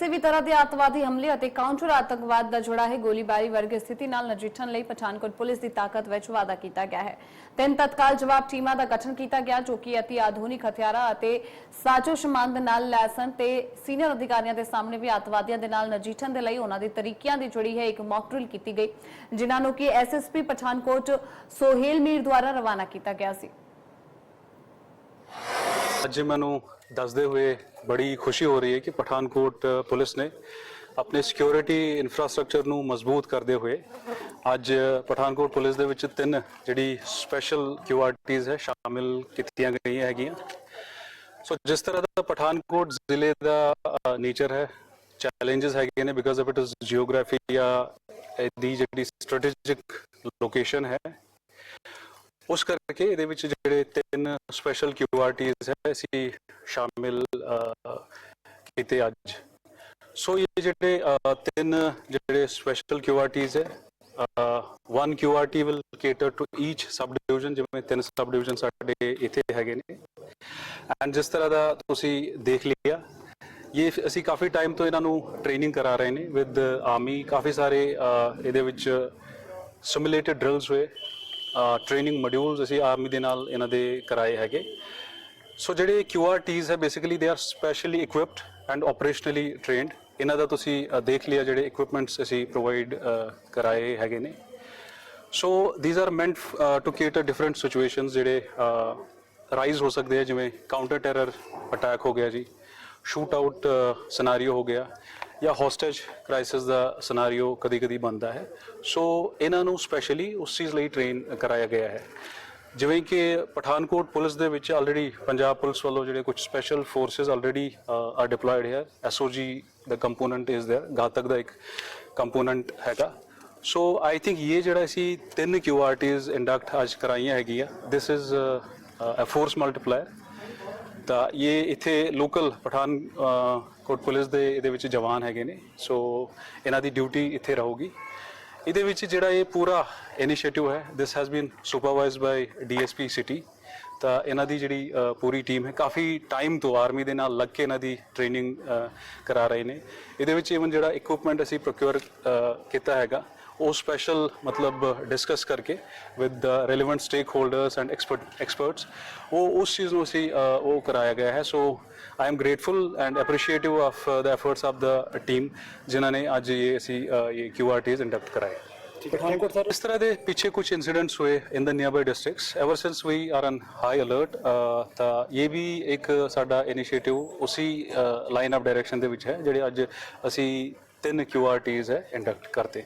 ਕਿਸੇ ਵੀ ਤਰ੍ਹਾਂ ਦੇ ਆਤਵਾਦੀ ਹਮਲੇ ਅਤੇ ਕਾਊਂਟਰ ਆਤੰਕਵਾਦ ਦਾ ਜੁੜਾ ਹੈ, ਗੋਲੀਬਾਰੀ ਵਰਗੀ ਸਥਿਤੀ ਨਾਲ ਨਜਿੱਠਣ ਲਈ ਪਠਾਨਕੋਟ ਪੁਲਿਸ ਦੀ ਤਾਕਤ ਵਿੱਚ ਵਾਧਾ ਕੀਤਾ ਗਿਆ ਹੈ। ਤਿੰਨ ਤਤਕਾਲ ਜਵਾਬ ਟੀਮਾਂ ਦਾ ਗਠਨ ਕੀਤਾ ਗਿਆ, ਜੋ ਕਿ ਅਤੀ ਆਧੁਨਿਕ ਹਥਿਆਰਾਂ ਅਤੇ ਸਾਜ਼ੋ ਸ਼ਮੰਦ ਨਾਲ ਲੈਸਨ ਤੇ ਸੀਨੀਅਰ ਅਧਿਕਾਰੀਆਂ ਦੇ ਸਾਹਮਣੇ ਵੀ ਆਤਵਾਦੀਆਂ ਦੇ ਨਾਲ ਨਜਿੱਠਣ ਦੇ ਲਈ ਉਹਨਾਂ ਦੇ ਤਰੀਕਿਆਂ ਦੀ ਜੁੜੀ ਹੈ, ਇੱਕ ਮੌਕ ਡਰਿਲ ਕੀਤੀ ਗਈ, ਜਿਨ੍ਹਾਂ ਨੂੰ ਕਿ ਐਸਐਸਪੀ ਪਠਾਨਕੋਟ ਸੋਹੇਲ ਮੀਰ ਦੁਆਰਾ ਰਵਾਨਾ ਕੀਤਾ ਗਿਆ ਸੀ। ਅੱਜ ਮੈਨੂੰ ਦੱਸਦੇ ਹੋਏ ਬੜੀ ਖੁਸ਼ੀ ਹੋ ਰਹੀ ਹੈ ਕਿ ਪਠਾਨਕੋਟ ਪੁਲਿਸ ਨੇ ਆਪਣੇ ਸਿਕਿਉਰਿਟੀ ਇਨਫਰਾਸਟ੍ਰਕਚਰ ਨੂੰ ਮਜ਼ਬੂਤ ਕਰਦੇ ਹੋਏ ਅੱਜ ਪਠਾਨਕੋਟ ਪੁਲਿਸ ਦੇ ਵਿੱਚ ਤਿੰਨ ਜਿਹੜੀ ਸਪੈਸ਼ਲ ਕਿਊਆਰਟੀਜ਼ ਹੈ ਸ਼ਾਮਿਲ ਕੀਤੀਆਂ ਗਈਆਂ ਹੈਗੀਆਂ। ਸੋ ਜਿਸ ਤਰ੍ਹਾਂ ਦਾ ਪਠਾਨਕੋਟ ਜ਼ਿਲ੍ਹੇ ਦਾ ਨੇਚਰ ਹੈ ਚੈਲੰਜਸ ਹੈਗੇ ਨੇ because of it is geography ਜਾਂ ਦੀ ਜਿਹੜੀ ਸਟ੍ਰੈਟੇਜਿਕ ਲੋਕੇਸ਼ਨ ਹੈ ਉਸ ਕਰਕੇ ਇਹਦੇ ਵਿੱਚ ਜਿਹੜੇ ਤਿੰਨ ਸਪੈਸ਼ਲ ਕਿਊਆਰਟੀਜ਼ ਹੈ, ਅਸੀਂ ਸ਼ਾਮਿਲ ਕੀਤੇ ਅੱਜ। ਸੋ ਇਹ ਜਿਹੜੇ ਤਿੰਨ ਜਿਹੜੇ ਸਪੈਸ਼ਲ ਕਿਊਆਰਟੀਜ਼ ਹੈ one QRT will cater to each sub division ਜਿਵੇਂ ਤਿੰਨ ਸਬ ਡਿਵੀਜ਼ਨ ਸਾਡੇ ਇੱਥੇ ਹੈਗੇ ਨੇ। ਐਂਡ ਜਿਸ ਤਰ੍ਹਾਂ ਦਾ ਤੁਸੀਂ ਦੇਖ ਲਿਆ, ਇਹ ਅਸੀਂ ਕਾਫੀ ਟਾਈਮ ਤੋਂ ਇਹਨਾਂ ਨੂੰ ਟ੍ਰੇਨਿੰਗ ਕਰਾ ਰਹੇ ਨੇ ਵਿਦ ਆਰਮੀ ਕਾਫੀ ਸਾਰੇ ਇਹਦੇ ਵਿੱਚ ਸਿਮੂਲੇਟਡ ਡ੍ਰਿਲਸ ਹੋਏ। ਟ੍ਰੇਨਿੰਗ ਮੋਡਿਊਲਸ ਅਸੀਂ ਆਰਮੀ ਦੇ ਨਾਲ ਇਹਨਾਂ ਦੇ ਕਰਾਏ ਹੈਗੇ। ਸੋ ਜਿਹੜੇ QRTs ਹੈ basically they are specially equipped and operationally trained ਇਹਨਾਂ ਦਾ ਤੁਸੀਂ ਦੇਖ ਲਿਆ ਜਿਹੜੇ ਇਕਵਿਪਮੈਂਟਸ ਅਸੀਂ ਪ੍ਰੋਵਾਈਡ ਕਰਾਏ ਹੈਗੇ ਨੇ। So these are meant to cater different situations ਜਿਹੜੇ ਰਾਈਜ਼ ਹੋ ਸਕਦੇ ਆ, ਜਿਵੇਂ ਕਾਊਂਟਰ ਟੈਰਰ ਅਟੈਕ ਹੋ ਗਿਆ ਜੀ ਸ਼ੂਟ ਆਊਟ ਸਿਨੈਰੀਓ ਹੋ ਗਿਆ। ਜਾਂ ਹੋਸਟੇਜ ਕ੍ਰਾਈਸਿਸ ਦਾ ਸਿਨੈਰੀਓ ਕਦੀ-ਕਦੀ ਬਣਦਾ ਹੈ ਸੋ ਇਹਨਾਂ ਨੂੰ ਸਪੈਸ਼ਲੀ ਉਸ ਚੀਜ਼ ਲਈ ਟ੍ਰੇਨ ਕਰਾਇਆ ਗਿਆ ਹੈ ਜਿਵੇਂ ਕਿ ਪਠਾਨਕੋਟ ਪੁਲਿਸ ਦੇ ਵਿੱਚ ਆਲਰੇਡੀ ਪੰਜਾਬ ਪੁਲਿਸ ਵੱਲੋਂ ਜਿਹੜੇ ਕੁਝ special forces already are deployed here SOG the component is there ਘਾਤਕ ਦਾ ਇੱਕ ਕੰਪੋਨੈਂਟ ਹੈਗਾ ਸੋ ਆਈ ਥਿੰਕ ਇਹ ਜਿਹੜਾ ਅਸੀਂ ਤਿੰਨ ਕਿਊਆਰਟੀਜ਼ ਇੰਡਕਟ ਅੱਜ ਕਰਾਈਆਂ ਹੈਗੀਆਂ this is a force multiplier ਤਾਂ ਇਹ ਇੱਥੇ ਲੋਕਲ ਪਠਾਨ ਕੋਟ ਪੁਲਿਸ ਦੇ ਇਹਦੇ ਵਿੱਚ ਜਵਾਨ ਹੈਗੇ ਨੇ। ਸੋ ਇਹਨਾਂ ਦੀ ਡਿਊਟੀ ਇੱਥੇ ਰਹੂਗੀ। ਇਹਦੇ ਵਿੱਚ ਜਿਹੜਾ ਇਹ ਪੂਰਾ ਇਨੀਸ਼ੀਏਟਿਵ ਹੈ this has been supervised by DSP city ਤਾਂ ਇਹਨਾਂ ਦੀ ਜਿਹੜੀ ਪੂਰੀ ਟੀਮ ਹੈ, ਕਾਫੀ ਟਾਈਮ ਤੋਂ ਆਰਮੀ ਦੇ ਨਾਲ ਲੱਗ ਕੇ ਇਹਨਾਂ ਦੀ ਟ੍ਰੇਨਿੰਗ ਕਰਾ ਰਹੇ ਨੇ। ਇਹਦੇ ਵਿੱਚ ਇਵਨ ਜਿਹੜਾ ਇਕਵਿਪਮੈਂਟ ਅਸੀਂ ਪ੍ਰੋਕਿਉਰ ਕੀਤਾ ਹੈਗਾ ਉਹ ਸਪੈਸ਼ਲ ਮਤਲਬ ਡਿਸਕਸ ਕਰਕੇ with the relevant stakeholders and expert experts ਉਹ ਉਸ ਚੀਜ਼ ਨੂੰ ਅਸੀਂ ਉਹ ਕਰਾਇਆ ਗਿਆ ਹੈ। So I am grateful and appreciative of the efforts of the team ਜਿਨ੍ਹਾਂ ਨੇ ਅੱਜ ਇਹ ਅਸੀਂ ਇਹ ਕਿਊਆਰਟੀਜ਼ ਇੰਡਕਟ ਕਰਾਏ। ਪਠਾਨਕੋਟ ਸਰ। ਇਸ ਤਰ੍ਹਾਂ ਦੇ ਪਿੱਛੇ ਕੁਝ ਇਨਸੀਡੈਂਟਸ ਹੋਏ in the nearby districts ever since we are on high alert ਤਾਂ ਇਹ ਵੀ ਇੱਕ ਸਾਡਾ ਇਨੀਸ਼ੀਏਟਿਵ ਉਸੇ ਲਾਈਨ ਆਫ ਡਾਇਰੈਕਸ਼ਨ ਦੇ ਵਿੱਚ ਹੈ ਜਿਹੜੇ ਅੱਜ ਅਸੀਂ ਤਿੰਨ ਕਿਊਆਰਟੀਜ਼ ਹੈ ਇੰਡਕਟ ਕਰਦੇ